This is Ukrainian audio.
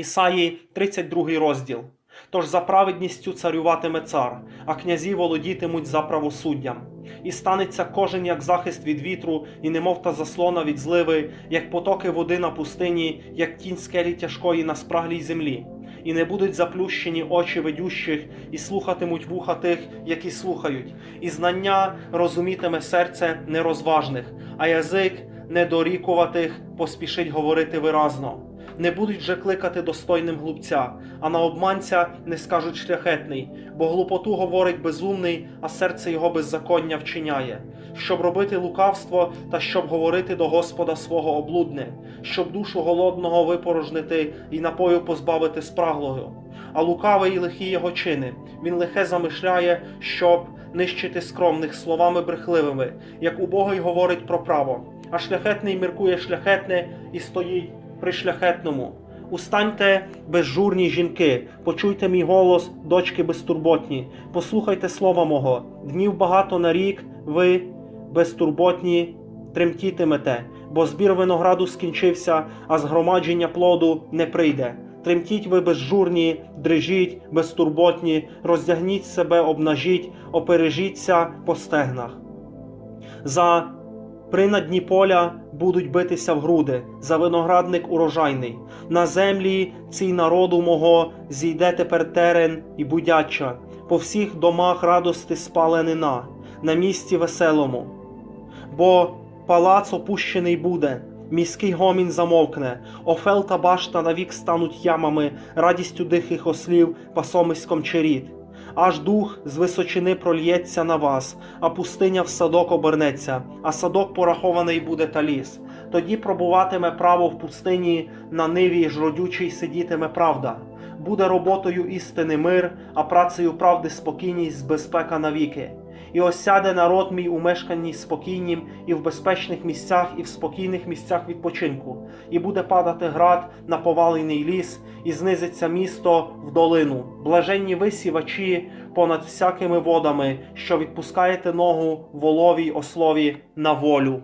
Ісаї, 32 розділ. Тож за праведністю царюватиме цар, а князі володітимуть за правосуддям. І станеться кожен як захист від вітру, і немов та заслона від зливи, як потоки води на пустині, як тінь скелі тяжкої на спраглій землі. І не будуть заплющені очі ведющих, і слухатимуть вуха тих, які слухають, і знання розумітиме серце нерозважних, а язик недорікуватих поспішить говорити виразно. Не будуть же кликати достойним глупця, а на обманця не скажуть шляхетний, бо глупоту говорить безумний, а серце його беззаконня вчиняє, щоб робити лукавство та щоб говорити до Господа свого облудне, щоб душу голодного випорожнити і напою позбавити спраглого. А лукавий і лихі його чини, він лихе замишляє, щоб нищити скромних словами брехливими, як убогий говорить про право, а шляхетний міркує шляхетне і стоїть при шляхетному. Устаньте, безжурні жінки, почуйте мій голос, дочки безтурботні, послухайте слова мого, днів багато на рік, ви безтурботні тремтітимете, бо збір винограду скінчився, а згромадження плоду не прийде. Тремтіть ви безжурні, дрижіть, безтурботні, роздягніть себе, обнажіть, опережіться по стегнах. За принадні поля будуть битися в груди, за виноградник урожайний. На землі цій народу мого зійде тепер терен і будяча, по всіх домах радости спаленина, на місці веселому. Бо палац опущений буде, міський гомін замовкне, офел та башта навік стануть ямами, радістю дихих ослів, пасомиськом черід. Аж дух з височини прольється на вас, а пустиня в садок обернеться, а садок порахований буде та ліс. Тоді пробуватиме право в пустині, на ниві ж родючий сидітиме правда. Буде роботою істини мир, а працею правди спокійність, безпека навіки. І осяде народ мій у мешканні спокійнім, і в безпечних місцях, і в спокійних місцях відпочинку, і буде падати град на повалений ліс, і знизиться місто в долину. Блаженні ви сівачі понад всякими водами, що відпускаєте ногу воловій ослові на волю.